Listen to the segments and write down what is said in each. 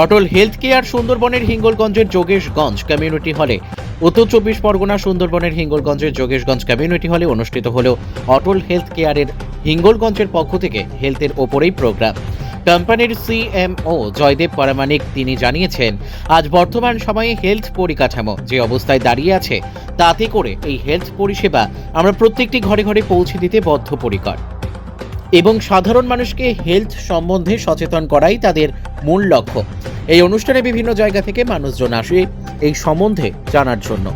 অটল health care সুন্দরবনের হিঙ্গলগঞ্জের Jogeshganj community হলে। উত্তর চব্বিশ পরগনা সুন্দরবনের হিঙ্গলগঞ্জের যোগেশগঞ্জ কমিউনিটি হলে অনুষ্ঠিত হল অটল হেলথ কেয়ারের হিঙ্গলগঞ্জের পক্ষ থেকে হেলথের ওপরেই প্রোগ্রাম। কোম্পানির সিএমও জয়দেব পরামানিক তিনি জানিয়েছেন, আজ বর্তমান সময়ে হেলথ পরিকাঠামো যে অবস্থায় দাঁড়িয়ে আছে, তাতে করে এই হেলথ পরিষেবা আমরা প্রত্যেকটি ঘরে ঘরে পৌঁছে দিতে বদ্ধপরিকর। এবং সাধারণ মানুষকে হেলথ সম্বন্ধে সচেতন করাই তাদের মূল লক্ষ্য। এই অনুষ্ঠানে বিভিন্ন জায়গা থেকে মানুষজন আসে এই সম্বন্ধে জানার জন্য।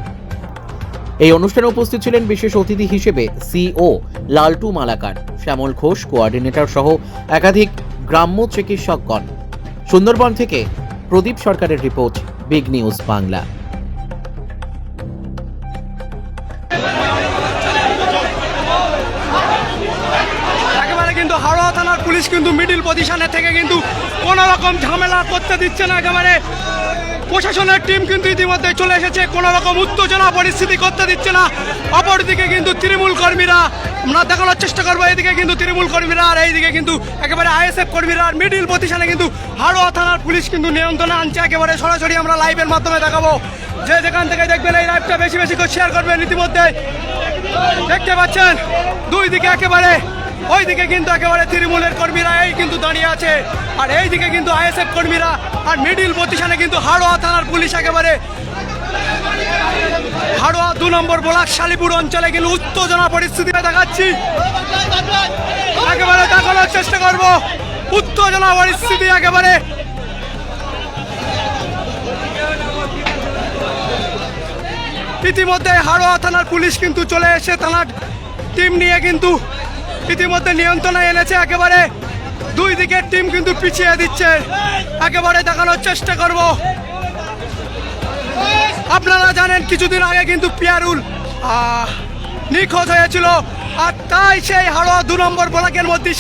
এই অনুষ্ঠানে উপস্থিত ছিলেন বিশেষ অতিথি হিসেবে সিও লালটু মালাকার, শ্যামল ঘোষ কোঅর্ডিনেটর সহ একাধিক গ্রাম্য চিকিৎসকগণ। সুন্দরবন থেকে প্রদীপ সরকারের report big news Bangla police কিন্তু মিডিল পজিশনে থেকে কিন্তু কোনো রকম ঝামেলা করতে দিচ্ছে না একেবারে। প্রশাসনের টিম কিন্তু ইতিমধ্যে চলে এসেছে, কোনো রকম উত্তেজনা, পরিস্থিতি করতে দিচ্ছে না। অপরদিকে কিন্তু তৃণমূল কর্মীরা, আমরা দেখানোর চেষ্টা করব এইদিকে কিন্তু তৃণমূল কর্মীরা আর এইদিকে কিন্তু একেবারে আইএসএফ কর্মীরা আর মিডিল পজিশনে কিন্তু হাড়োয়া থানার পুলিশ কিন্তু নিয়ন্ত্রণে আনছে, একেবারে সরাসরি আমরা লাইভের মাধ্যমে দেখাবো। যে যেখান থেকে দেখবেন এই লাইভটা বেশি বেশি করে শেয়ার করবেন ইতিমধ্যে। দেখতে পাচ্ছেন, দুই দিকে একেবারে ওইদিকে কিন্তু একেবারে তৃণমূলের কর্মীরা এই কিন্তু দাঁড়িয়ে আছে। আর এইদিকে কিন্তু আইএসএফ কর্মীরা আর মিডিল পজিশনে কিন্তু হাড়োয়া থানার পুলিশ একেবারে হাড়োয়া দু নম্বর ব্লক শালিপুর অঞ্চলে কিন্তু উত্তেজনা পরিস্থিতি দেখাচ্ছি। একেবারে দেখানোর চেষ্টা করব। উত্তেজনা পরিস্থিতি একেবারে। ইতিমধ্যে হাড়োয়া থানার পুলিশ কিন্তু চলে এসে থানার টিম নিয়ে কিন্তু ইতিমধ্যে নিয়ন্ত্রণে এনেছে একেবারে। দুই দিকের টিম কিন্তু পিছিয়ে দিচ্ছে। একেবারে দেখানোর চেষ্টা করব। আপনারা জানেন, কিছুদিন আগে কিন্তু পিয়ারুল নিখোঁজ হয়েছিল। আর তাই সেই হাড়োয়া দু নম্বর ব্লকের মধ্যে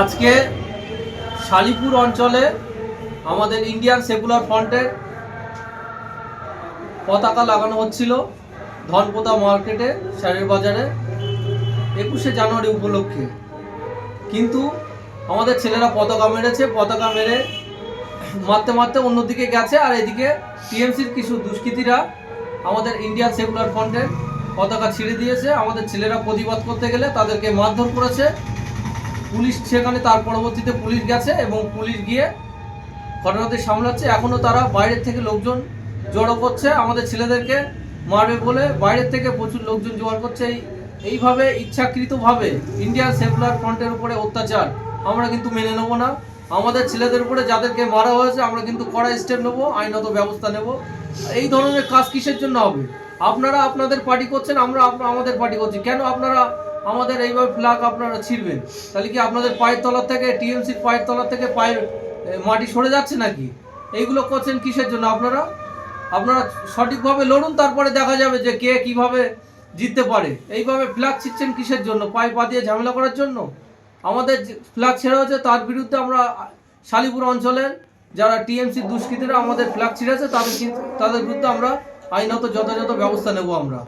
আজকে শালিপুর অঞ্চলে আমাদের ইন্ডিয়ান সেকুলার ফ্রন্টের পতাকা লাগানো হচ্ছিল ধনপোতা মার্কেটে স্যারের বাজারে। একুশে জানুয়ারি উপলক্ষে। কিন্তু আমাদের ছেলেরা পতাকা মেরেছে, পতাকা মেরে মারতে মারতে অন্যদিকে গেছে আর এদিকে টিএমসির কিছু দুষ্কৃতীরা আমাদের ইন্ডিয়ান সেকুলার ফ্রন্টের পতাকা ছিঁড়ে দিয়েছে। আমাদের ছেলেরা প্রতিবাদ করতে গেলে তাদেরকে মারধর করেছে। পুলিশ সেখানে তার পরবর্তীতে পুলিশ গেছে এবং পুলিশ গিয়ে ঘটনাটি সামলাচ্ছে। এখনও তারা বাইরের থেকে লোকজন জড়ো করছে। আমাদের ছেলেদেরকে মারবে বলে বাইরের থেকে প্রচুর লোকজন জোগাড় করছে এই এইভাবে ইচ্ছাকৃতভাবে ইন্ডিয়ান সেকুলার ফ্রন্টের উপরে অত্যাচার, আমরা কিন্তু মেনে নেব না। আমাদের ছেলেদের উপরে যাদেরকে মারা হয়েছে, আমরা কিন্তু কড়া স্টেপ নেব, আইনত ব্যবস্থা নেব। এই ধরনের কাজ কিসের জন্য হবে? আপনারা আপনাদের পার্টি করছেন, আমরা আমাদের পার্টি করছি। কেন আপনারা আমাদের এইভাবে ফ্ল্যাগ আপনারা ছিঁড়বেন? তাহলে কি আপনাদের পায়ের তলার থেকে টিএমসির পায়ের তলার থেকে পায়ের মাটি সরে যাচ্ছে নাকি? এইগুলো করছেন কিসের জন্য আপনারা? আপনারা সঠিকভাবে লড়ুন, তারপরে দেখা যাবে যে কে কীভাবে জিততে পারে। এইভাবে ফ্ল্যাগ ছিটছেন কিসের জন্য? পায়ে পা দিয়ে ঝামেলা করার জন্য? আমাদের ফ্ল্যাগ ছেড়া হয়েছে, তার বিরুদ্ধে আমরা শালিপুর অঞ্চলের যারা টিএমসি দুষ্কৃতীরা আমাদের ফ্ল্যাগ ছিঁড়েছে, তাদের তাদের বিরুদ্ধে আমরা আইনত যথাযথ ব্যবস্থা নেব আমরা।